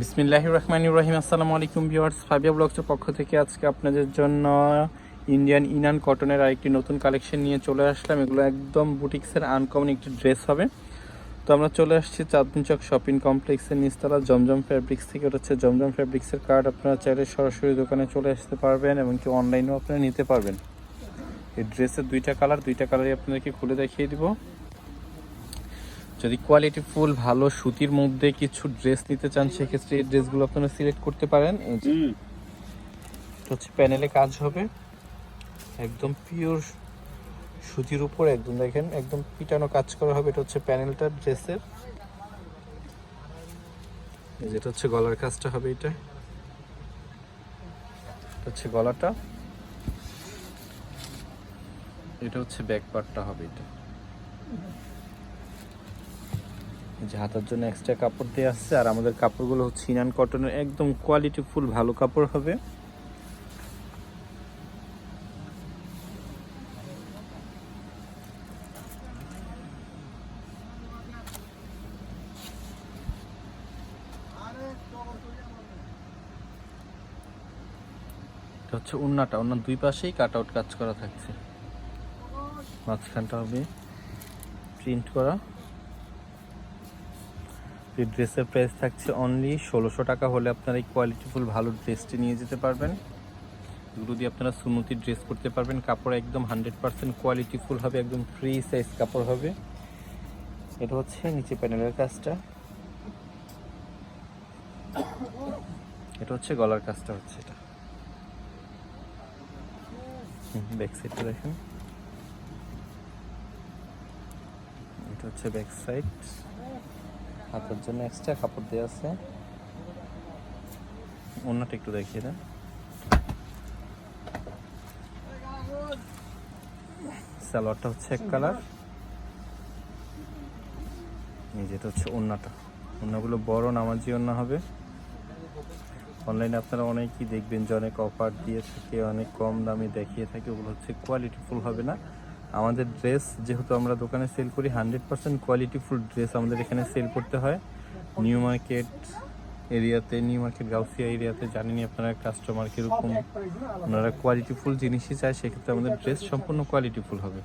বিসমিল্লাহ রহমান ইব্রাহিম আসসালামু আলাইকুম ভিউয়ার্স ফাইভিয়া ব্লগসের পক্ষ থেকে আজকে আপনাদের জন্য ইন্ডিয়ান ইনান কটনের আরেকটি নতুন কালেকশন নিয়ে চলে আসলাম। এগুলো একদম বুটিক্সের আনকমন একটি ড্রেস হবে। তো আমরা চলে আসছি চাঁদনি চক শপিং কমপ্লেক্সের নিচতলা জমজম ফ্যাব্রিক্স থেকে। হচ্ছে জমজম ফ্যাব্রিক্সের কার্ড আপনারা চাইলে সরাসরি দোকানে চলে আসতে পারবেন এবং কি অনলাইনেও আপনারা নিতে পারবেন। এই ড্রেসের দুইটা কালার দুইটা কালারই আপনাদেরকে খুলে দেখিয়ে দিব। যদি কোয়ালিটি ফুল ভালো সুতির মধ্যে কিছু ড্রেস নিতে চান সেক্ষেত্রে এই ড্রেসগুলো আপনারা সিলেক্ট করতে পারেন। এই যে এটা হচ্ছে প্যানেলে কাজ হবে। একদম পিওর সুতির উপর একদম দেখেন একদম পিটানো কাজ করা হবে। এটা হচ্ছে প্যানেলটা ড্রেসের যেটা হচ্ছে গলার কাজটা হবে এটা। এটা হচ্ছে গলাটা। এটা হচ্ছে ব্যাক পার্টটা হবে এটা। যে হাতার জন্য এক্সট্রা কাপড় দিয়ে আসছে আর আমাদের কাপড়গুলো হচ্ছে ইনান কটনের একদম কোয়ালিটি ফুল ভালো কাপড় হবে। হচ্ছে উন্নাটা ওনার দুই পাশেই কাট আউট কাজ করা থাকছে। মাঝখানটা হবে প্রিন্ট করা। এই ড্রেসের প্রাইস থাকছে অনলি ষোলোশো টাকা হলে আপনারা এই কোয়ালিটিফুল ভালো ড্রেসটি নিয়ে যেতে পারবেন। এগুলো দিয়ে আপনারা সুমতি ড্রেস করতে পারবেন। কাপড় একদম হান্ড্রেড পার্সেন্ট কোয়ালিটিফুল হবে, একদম ফ্রি সাইজ কাপড় হবে। এটা হচ্ছে নিচে প্যানেলের কাজটা। এটা হচ্ছে গলার কাজটা হচ্ছে এটা। ব্যাক সাইডটা দেখেন। এটা হচ্ছে ব্যাক সাইড হাতের জন্য এক্সট্রা কাপড় দেওয়া আছে। অন্যটা একটু দেখিয়ে দেন। সালোয়ারটা হচ্ছে এক কালার। যেটা হচ্ছে ওন্নাটা। ওন্নাগুলো বড় নামাজি ওন্না হবে। অনলাইনে আপনারা অনেকই দেখবেন যে অনেক অফার দিয়ে থাকে, অনেক কম দামে দেখিয়ে থাকে। ওগুলো হচ্ছে কোয়ালিটিফুল হবে না। আমাদের ড্রেস যেহেতু আমরা দোকানে সেল করি হান্ড্রেড পার্সেন্ট কোয়ালিটিফুল ড্রেস আমাদের এখানে সেল করতে হয়। নিউ মার্কেট এরিয়াতে নিউ মার্কেট গাউসিয়া এরিয়াতে জানেনই আপনারা কাস্টমার কীরকম, ওনারা কোয়ালিটিফুল জিনিসই চায়, সেক্ষেত্রে আমাদের ড্রেস সম্পূর্ণ কোয়ালিটিফুল হবে।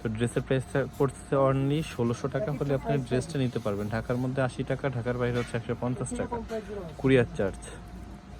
তো ড্রেসের প্রাইসটা পড়ছে অনলি ষোলোশো টাকা হলে আপনি ড্রেসটা নিতে পারবেন। ঢাকার মধ্যে আশি টাকা, ঢাকার বাইরে হচ্ছে একশো পঞ্চাশ টাকা। Courier charge